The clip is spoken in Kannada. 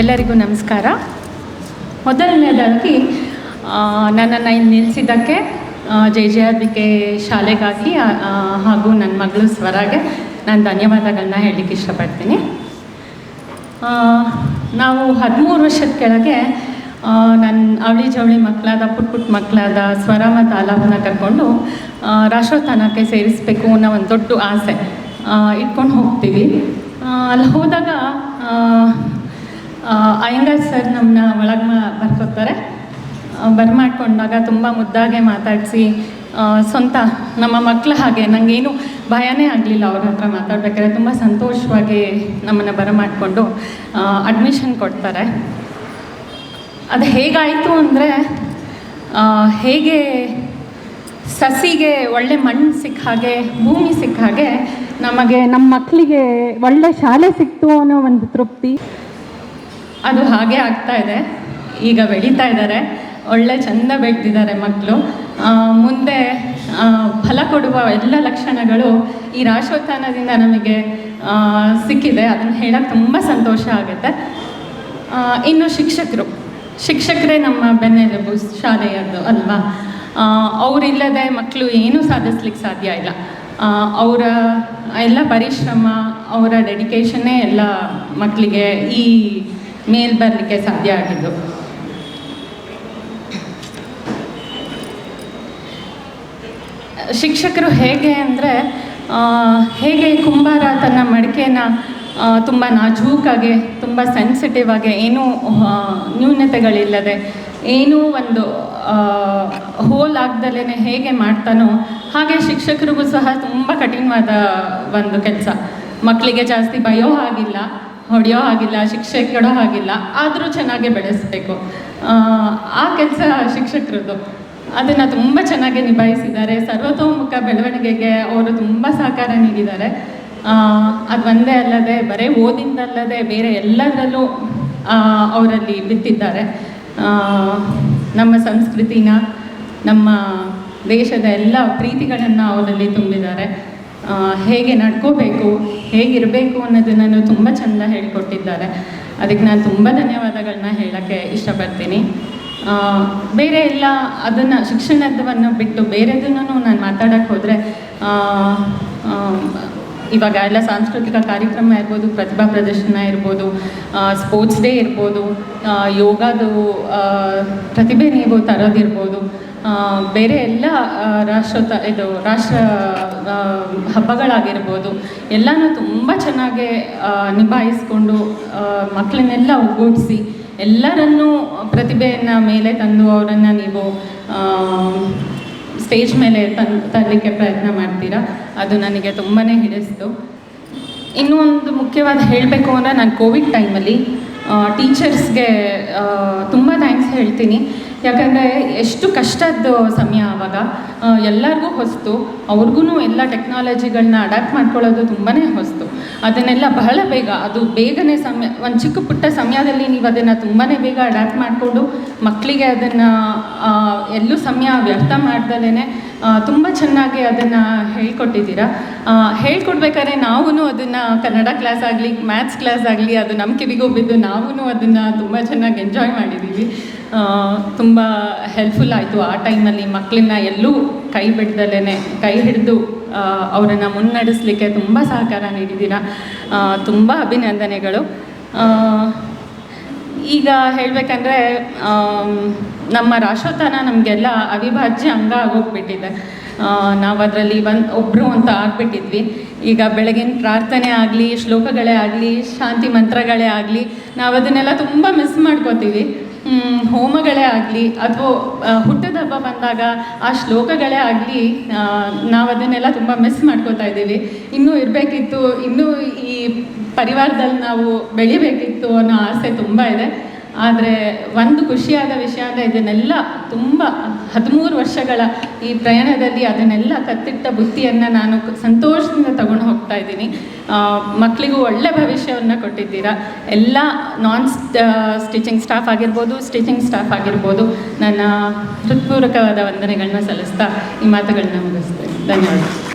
ಎಲ್ಲರಿಗೂ ನಮಸ್ಕಾರ. ಮೊದಲನೇದಾಗಿ ನನ್ನನ್ನು ಇಲ್ಲಿ ನಿಲ್ಲಿಸಿದ್ದಕ್ಕೆ J J, R, B, K ಶಾಲೆಗಾಗಿ ಹಾಗೂ ನನ್ನ ಮಗಳು ಸ್ವರಾಗೆ ನಾನು ಧನ್ಯವಾದಗಳನ್ನ ಹೇಳಲಿಕ್ಕೆ ಇಷ್ಟಪಡ್ತೀನಿ. ನಾವು ಹದಿಮೂರು ವರ್ಷದ ಕೆಳಗೆ ನನ್ನ ಅವಳಿ ಜವಳಿ ಮಕ್ಕಳಾದ ಪುಟ್ ಪುಟ್ ಮಕ್ಕಳಾದ ಸ್ವರ ಮತ್ತು ಆಲಾಪನ ಕರ್ಕೊಂಡು ರಾಷ್ಟ್ರೋತ್ಥಾನಕ್ಕೆ ಸೇರಿಸಬೇಕು ಅನ್ನೋ ಒಂದು ದೊಡ್ಡ ಆಸೆ ಇಟ್ಕೊಂಡು ಹೋಗ್ತೀವಿ. ಅಲ್ಲಿ ಹೋದಾಗ ಅಯ್ಯಂಗಾರ್ ಸರ್ ನಮ್ಮನ್ನ ಒಳಗೆ ಮಾ ಬರ್ಕೊತಾರೆ ಬರ್ಮಾಡ್ಕೊಂಡಾಗ ತುಂಬ ಮುದ್ದಾಗೆ ಮಾತಾಡಿಸಿ ಸ್ವಂತ ನಮ್ಮ ಮಕ್ಕಳ ಹಾಗೆ ನನಗೇನು ಭಯನೇ ಆಗಲಿಲ್ಲ ಅವ್ರ ಹತ್ರ ಮಾತಾಡ್ಬೇಕಾದ್ರೆ ತುಂಬ ಸಂತೋಷವಾಗಿ ನಮ್ಮನ್ನು ಬರಮಾಡಿಕೊಂಡು ಅಡ್ಮಿಷನ್ ಕೊಡ್ತಾರೆ. ಅದು ಹೇಗಾಯಿತು ಅಂದರೆ ಹೇಗೆ ಸಸಿಗೆ ಒಳ್ಳೆ ಮಣ್ಣು ಸಿಕ್ಕ ಹಾಗೆ, ಭೂಮಿ ಸಿಕ್ಕ ಹಾಗೆ ನಮಗೆ ನಮ್ಮ ಮಕ್ಕಳಿಗೆ ಒಳ್ಳೆ ಶಾಲೆ ಸಿಕ್ತು ಅನ್ನೋ ಒಂದು ತೃಪ್ತಿ. ಅದು ಹಾಗೆ ಆಗ್ತಾ ಇದೆ. ಈಗ ಬೆಳೀತಾ ಇದ್ದಾರೆ. ಒಳ್ಳೆ ಚಂದ ಬೆಳೆದಿದ್ದಾರೆ ಮಕ್ಕಳು ಮುಂದೆ ಫಲ ಕೊಡುವ ಎಲ್ಲ ಲಕ್ಷಣಗಳು ಈ ರಾಶೋತ್ಥಾನದಿಂದ ನಮಗೆ ಸಿಕ್ಕಿದೆ. ಅದನ್ನು ಹೇಳಕ್ಕೆ ತುಂಬ ಸಂತೋಷ ಆಗುತ್ತೆ. ಇನ್ನು ಶಿಕ್ಷಕರು. ಶಿಕ್ಷಕರೇ ನಮ್ಮ ಬೆನ್ನೆಲುಬು ಶಾಲೆಯದ್ದು ಅಲ್ವಾ? ಅವರಿಲ್ಲದೆ ಮಕ್ಕಳು ಏನೂ ಸಾಧಿಸ್ಲಿಕ್ಕೆ ಸಾಧ್ಯ ಇಲ್ಲ. ಅವರ ಎಲ್ಲ ಪರಿಶ್ರಮ, ಅವರ ಡೆಡಿಕೇಶನ್ನೇ ಎಲ್ಲ ಮಕ್ಕಳಿಗೆ ಈ ಮೇಲ್ ಬರಲಿಕ್ಕೆ ಸಾಧ್ಯ ಆಗಿದ್ದು. ಶಿಕ್ಷಕರು ಹೇಗೆ ಅಂದರೆ ಹೇಗೆ ಕುಂಬಾರ ತನ್ನ ಮಡಿಕೆನ ತುಂಬ ನಾಜೂಕಾಗಿ, ತುಂಬ ಸೆನ್ಸಿಟಿವ್ ಆಗಿ, ಏನೂ ನ್ಯೂನತೆಗಳಿಲ್ಲದೆ, ಏನೂ ಒಂದು ಹೋಲ್ ಆಗ್ದಲೇ ಹೇಗೆ ಮಾಡ್ತಾನೋ, ಹಾಗೆ ಶಿಕ್ಷಕರಿಗೂ ಸಹ ತುಂಬ ಕಠಿಣವಾದ ಒಂದು ಕೆಲಸ. ಮಕ್ಕಳಿಗೆ ಜಾಸ್ತಿ ಭಯೋ ಹಾಗಿಲ್ಲ. ಹೊಡೆಯೋ ಹಾಗಿಲ್ಲ ಶಿಕ್ಷೆ ಕೊಡೋ ಹಾಗಿಲ್ಲ, ಆದರೂ ಚೆನ್ನಾಗಿ ಬೆಳೆಸಬೇಕು. ಆ ಕೆಲಸ ಶಿಕ್ಷಕರದ್ದು. ಅದನ್ನು ತುಂಬ ಚೆನ್ನಾಗಿ ನಿಭಾಯಿಸಿದ್ದಾರೆ. ಸರ್ವತೋಮುಖ ಬೆಳವಣಿಗೆಗೆ ಅವರು ತುಂಬ ಸಹಕಾರ ನೀಡಿದ್ದಾರೆ. ಅದು ಒಂದೇ ಅಲ್ಲದೆ, ಬರೀ ಓದಿಂದಲ್ಲದೆ ಬೇರೆ ಎಲ್ಲದರಲ್ಲೂ ಅವರಲ್ಲಿ ಬಿತ್ತಿದ್ದಾರೆ. ನಮ್ಮ ಸಂಸ್ಕೃತಿನ, ನಮ್ಮ ದೇಶದ ಎಲ್ಲ ಪ್ರೀತಿಗಳನ್ನು ಅವರಲ್ಲಿ ತುಂಬಿದ್ದಾರೆ. ಹೇಗೆ ನಡ್ಕೋಬೇಕು, ಹೇಗಿರಬೇಕು ಅನ್ನೋದನ್ನು ತುಂಬ ಚೆಂದ ಹೇಳಿಕೊಟ್ಟಿದ್ದಾರೆ. ಅದಕ್ಕೆ ನಾನು ತುಂಬ ಧನ್ಯವಾದಗಳನ್ನ ಹೇಳೋಕ್ಕೆ ಇಷ್ಟಪಡ್ತೀನಿ. ಬೇರೆ ಎಲ್ಲ ಅದನ್ನು ಶಿಕ್ಷಣದವನ್ನು ಬಿಟ್ಟು ಬೇರೆದನ್ನು ನಾನು ಮಾತಾಡೋಕ್ಕೆ ಹೋದರೆ ಇವಾಗ ಎಲ್ಲ ಸಾಂಸ್ಕೃತಿಕ ಕಾರ್ಯಕ್ರಮ ಇರ್ಬೋದು, ಪ್ರತಿಭಾ ಪ್ರದರ್ಶನ ಇರ್ಬೋದು ಸ್ಪೋರ್ಟ್ಸ್ ಡೇ ಇರ್ಬೋದು ಯೋಗದು ಪ್ರತಿಭೆ ನೀವು ತರೋದಿರ್ಬೋದು. ಬೇರೆ ಎಲ್ಲ ರಾಷ್ಟ್ರ ಇದು, ರಾಷ್ಟ್ರ ಹಬ್ಬಗಳಾಗಿರ್ಬೋದು, ಎಲ್ಲನೂ ತುಂಬ ಚೆನ್ನಾಗಿ ನಿಭಾಯಿಸ್ಕೊಂಡು ಮಕ್ಕಳನ್ನೆಲ್ಲ ಒಗ್ಗೂಡಿಸಿ, ಎಲ್ಲರನ್ನೂ ಪ್ರತಿಭೆಯನ್ನು ಮೇಲೆ ತಂದು ಅವರನ್ನು ನೀವು ಸ್ಟೇಜ್ ಮೇಲೆ ತಂದು, ತರಲಿಕ್ಕೆ ಪ್ರಯತ್ನ ಮಾಡ್ತೀರಾ? ಅದು ನನಗೆ ತುಂಬಾ ಹಿಡಿಸ್ತು. ಇನ್ನೂ ಒಂದು ಮುಖ್ಯವಾದ ಹೇಳಬೇಕು ಅಂದರೆ ನಾನು ಕೋವಿಡ್ ಟೈಮಲ್ಲಿ ಟೀಚರ್ಸ್ಗೆ ತುಂಬ ಥ್ಯಾಂಕ್ಸ್ ಹೇಳ್ತೀನಿ. ಯಾಕಂದರೆ ಎಷ್ಟು ಕಷ್ಟದ ಸಮಯ ಆವಾಗ ಎಲ್ಲರಿಗೂ ಹೊಸ್ತು ಅವ್ರಿಗೂ ಎಲ್ಲ ಟೆಕ್ನಾಲಜಿಗಳನ್ನ ಅಡಾಪ್ಟ್ ಮಾಡ್ಕೊಳ್ಳೋದು ತುಂಬಾ ಹೊಸ್ತು. ಅದನ್ನೆಲ್ಲ ಬಹಳ ಬೇಗ, ಅದು ಬೇಗನೆ ಸಮಯ, ಒಂದು ಚಿಕ್ಕ ಪುಟ್ಟ ಸಮಯದಲ್ಲಿ ನೀವು ಅದನ್ನು ತುಂಬಾ ಬೇಗ ಅಡಾಪ್ಟ್ ಮಾಡಿಕೊಂಡು ಮಕ್ಕಳಿಗೆ ಅದನ್ನು ಎಲ್ಲೂ ಸಮಯ ವ್ಯರ್ಥ ಮಾಡ್ದಲೇ ತುಂಬ ಚೆನ್ನಾಗಿ ಅದನ್ನು ಹೇಳ್ಕೊಟ್ಟಿದ್ದೀರಾ. ಹೇಳ್ಕೊಡ್ಬೇಕಾದ್ರೆ ನಾವೂ ಅದನ್ನು ಕನ್ನಡ ಕ್ಲಾಸ್ ಆಗಲಿ ಮ್ಯಾಥ್ಸ್ ಕ್ಲಾಸ್ ಆಗಲಿ, ಅದು ನಮ್ಮ ಕಿವಿಗೂ ಬಿದ್ದು ನಾವೂ ಅದನ್ನು ತುಂಬ ಚೆನ್ನಾಗಿ ಎಂಜಾಯ್ ಮಾಡಿದ್ದೀವಿ. ತುಂಬ ಹೆಲ್ಪ್ಫುಲ್ ಆಯಿತು. ಆ ಟೈಮಲ್ಲಿ ಮಕ್ಕಳನ್ನ ಎಲ್ಲೂ ಕೈ ಬಿಡ್ದಲೇ ಕೈ ಹಿಡಿದು ಅವರನ್ನು ಮುನ್ನಡೆಸಲಿಕ್ಕೆ ತುಂಬ ಸಹಕಾರ ನೀಡಿದ್ದೀರಾ. ತುಂಬ ಅಭಿನಂದನೆಗಳು. ಈಗ ಹೇಳಬೇಕಂದ್ರೆ ನಮ್ಮ ರಾಷ್ಟ್ರೋತ್ಥಾನ ನಮಗೆಲ್ಲ ಅವಿಭಾಜ್ಯ ಅಂಗ ಆಗೋಗ್ಬಿಟ್ಟಿದೆ. ನಾವು ಅದರಲ್ಲಿ ಒಂದು ಒಬ್ಬರು ಅಂತ ಆಗ್ಬಿಟ್ಟಿದ್ವಿ. ಈಗ ಬೆಳಗಿನ ಪ್ರಾರ್ಥನೆ ಆಗಲಿ, ಶ್ಲೋಕಗಳೇ ಆಗಲಿ, ಶಾಂತಿ ಮಂತ್ರಗಳೇ ಆಗಲಿ ನಾವು ಅದನ್ನೆಲ್ಲ ತುಂಬ ಮಿಸ್ ಮಾಡ್ಕೋತೀವಿ. ಹೋಮಗಳೇ ಆಗಲಿ, ಅಥವಾ ಹುಟ್ಟದ ಹಬ್ಬ ಬಂದಾಗ ಆ ಶ್ಲೋಕಗಳೇ ಆಗಲಿ ನಾವು ಅದನ್ನೆಲ್ಲ ತುಂಬ ಮಿಸ್ ಮಾಡ್ಕೋತಾ ಇದ್ದೀವಿ. ಇನ್ನೂ ಇರಬೇಕಿತ್ತು, ಇನ್ನೂ ಈ ಪರಿವಾರದಲ್ಲಿ ನಾವು ಬೆಳಿಬೇಕಿತ್ತು ಅನ್ನೋ ಆಸೆ ತುಂಬ ಇದೆ. ಆದರೆ ಒಂದು ಖುಷಿಯಾದ ವಿಷಯ ಅಂದರೆ ಇದನ್ನೆಲ್ಲ ತುಂಬ ಹದಿಮೂರು ವರ್ಷಗಳ ಈ ಪ್ರಯಾಣದಲ್ಲಿ ಅದನ್ನೆಲ್ಲ ಕತ್ತಿಟ್ಟ ಬುತ್ತಿಯನ್ನು ನಾನು ಸಂತೋಷದಿಂದ ತಗೊಂಡು ಹೋಗ್ತಾ ಇದ್ದೀನಿ. ಮಕ್ಕಳಿಗೂ ಒಳ್ಳೆ ಭವಿಷ್ಯವನ್ನು ಕೊಟ್ಟಿದ್ದೀರಾ. ಎಲ್ಲ ನಾನ್ ಸ್ಟಿಚಿಂಗ್ ಸ್ಟಾಫ್ ಆಗಿರ್ಬೋದು ಸ್ಟಿಚಿಂಗ್ ಸ್ಟಾಫ್ ಆಗಿರ್ಬೋದು, ನನ್ನ ಹೃತ್ಪೂರ್ವಕವಾದ ವಂದನೆಗಳನ್ನ ಸಲ್ಲಿಸ್ತಾ ಈ ಮಾತುಗಳನ್ನ ಮುಗಿಸ್ತೇನೆ. ಧನ್ಯವಾದ